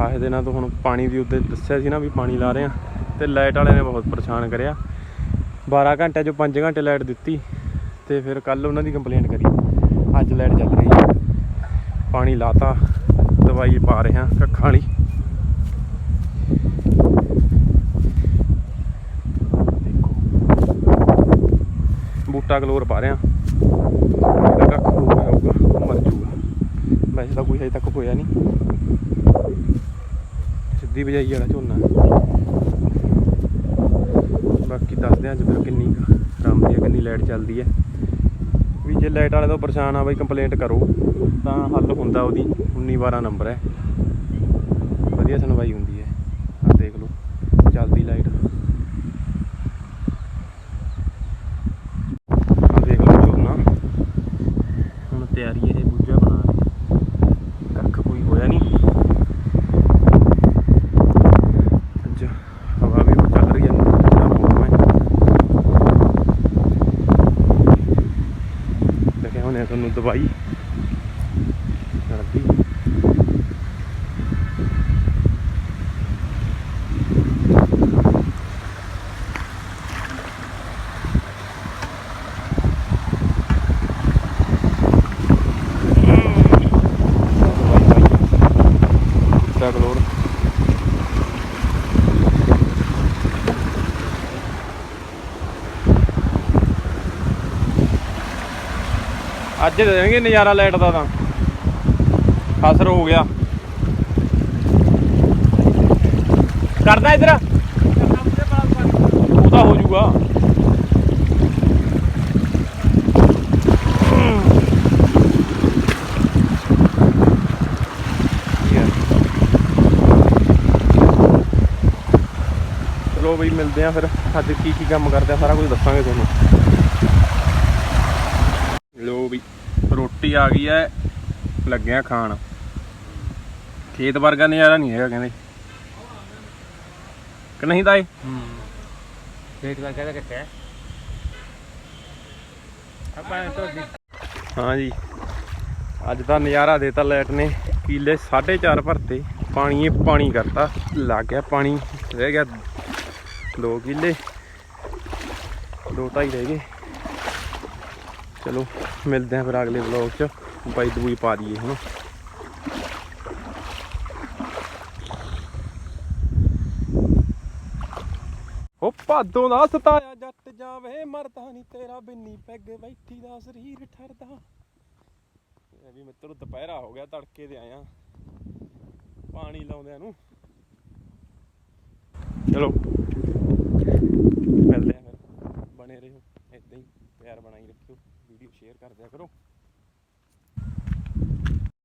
ਖਾਸ ਦਿਨਾਂ ਤੋਂ ਹੁਣ ਪਾਣੀ ਦੀ ਉੱਤੇ ਦੱਸਿਆ ਸੀ ਨਾ ਵੀ ਪਾਣੀ ਲਾ ਰਹੇ ਆ ਤੇ ਲਾਈਟ ਵਾਲੇ ਨੇ ਬਹੁਤ ਪਰੇਸ਼ਾਨ ਕਰਿਆ। 12 ਘੰਟੇ ਚੋਂ 5 ਘੰਟੇ ਲਾਈਟ ਦਿੱਤੀ ਤੇ ਫਿਰ ਕੱਲ ਉਹਨਾਂ ਦੀ ਕੰਪਲੇਂਟ ਕਰੀ। ਅੱਜ ਲਾਈਟ ਚੱਲ ਰਹੀ ਹੈ। ਪਾਣੀ ਲਾਤਾ, ਦਵਾਈ ਪਾ ਰਹੇ ਆ ਕੱਖਾਂ ਵਾਲੀ। ਬੂਟਾ ਕਲੋਰ ਪਾ ਰਹੇ ਆ ਕੱਖ ਹੋਊਗਾ, ਮਰ ਜੂਗਾ ਵੈਸੇ ਤਾਂ ਕੋਈ ਹਜੇ ਤੱਕ ਹੋਇਆ ਨਹੀਂ। ਸਿੱਧੀ ਬਜਾਈ ਵਾਲਾ ਝੋਨਾ ਬਾਕੀ ਦੱਸਦੇ ਆ ਅੱਜ ਕਿੰਨੀ ਕੁ ਆਰਾਮਦੀ ਆ ਕਿੰਨੀ ਲਾਈਟ ਚੱਲਦੀ ਹੈ। ਵੀ ਜੇ ਲਾਈਟ ਵਾਲੇ ਤੋਂ ਪਰੇਸ਼ਾਨ ਆ ਬਈ ਕੰਪਲੇਂਟ ਕਰੋ, ਤਾਂ ਹੱਲ ਹੁੰਦਾ ਉਹਦੀ। 19 12 ਨੰਬਰ ਹੈ। ਵਧੀਆ ਸੁਣਵਾਈ ਹੁੰਦੀ ਹੈ ਆ ਦੇਖ ਲਓ ਚੱਲਦੀ ਲਾਈਟ ਆ ਦੇਖ ਲਓ ਝੋਨਾ ਹੁਣ ਤਿਆਰੀ ਇਹ ਬੂਝਾ ਬਣਾ ਰਹੇ ਕੱਖ ਕੋਈ ਹੋਇਆ ਨਹੀਂ ਅੱਜ ਹਵਾ ਵੀ ਚੱਲ ਰਹੀ ਹੈ ਠੰਡਾ ਮੌਸਮ ਹੈ ਦੇਖਿਆ ਹੁਣੇ ਤੁਹਾਨੂੰ ਦਵਾਈ ਕਰਦੀ ਦਵਾਈ ਅੱਜ ਦੇਣਗੇ ਨਜ਼ਾਰਾ ਲਾਈਟ ਦਾ ਤਾਂ। ਅਸਰ ਹੋ ਗਿਆ। ਕਰਦਾ ਇਧਰ? ਉਹਦਾ ਹੋ ਜਾਊਗਾ। ਚਲੋ ਬਈ ਮਿਲਦੇ ਆ ਫਿਰ। ਅੱਜ ਕੀ ਕੀ ਕੰਮ ਕਰਦੇ ਆ, ਸਾਰਾ ਕੁਝ ਦੱਸਾਂਗੇ ਤੁਹਾਨੂੰ। ਲੋ ਵੀ ਰੋਟੀ ਆ ਗਈ ਐ ਲੱਗਿਆ ਖਾਣ। ਖੇਤ ਵਰਗਾ ਨਜ਼ਾਰਾ ਨਹੀਂ ਹੈਗਾ ਕਹਿੰਦੇ। ਕਿ ਨਹੀਂ ਤਾਏ ਹੂੰ। ਤਾਂ ਕਿੱਥੇ ਹੈ ਆਪਾਂ ਤੋਂ ਹਾਂ। ਜੀ। ਅੱਜ ਤਾਂ ਨਜ਼ਾਰਾ ਦੇਤਾ ਲਾਈਟ ਨੇ। ਕੀਲੇ 4.5 ਭਰਤੇ ਪਾਣੀ ਹੀ ਪਾਣੀ ਕਰਤਾ। ਲੱਗ ਗਿਆ ਪਾਣੀ ਰਹਿ ਗਿਆ 2 ਕਿੱਲੇ। 2 ਢਾਈ ਰਹਿ ਗਏ। ਚਲੋ, ਮਿਲਦੇ ਆਂ ਫਿਰ ਅਗਲੇ ਵਲੌਗ 'ਚ। ਬਾਈ ਦੂਈ ਪਾ ਦਈਏ ਹੁਣ ਉਹ ਭਾਦੋਂ ਦਾ ਸਤਾਇਆ ਜੱਟ ਜਾਵੇ, ਮਰਦਾ ਨਹੀਂ ਤੇਰਾ ਬਿੰਨੀ ਪੈਗ ਬੈਠੀ ਦਾ, ਸਰੀਰ ਠਰਦਾ। ਇਹ ਵੀ ਮਿੱਤਰ, ਦੁਪਹਿਰਾ ਹੋ ਗਿਆ, ਤੜਕੇ ਦੇ ਆਇਆ। ਪਾਣੀ ਲਾਉਂਦਿਆਂ ਨੂੰ। ਚਲੋ, ਮਿਲਦੇ ਆ ਫਿਰ। ਬਣੇ ਰਹੋ। ਇਦਾਂ ਹੀ ਪਿਆਰ ਬਣਾਈ ਰੱਖਿਓ ਵੀਡੀਓ ਸ਼ੇਅਰ ਕਰ ਦਿਆ ਕਰੋ।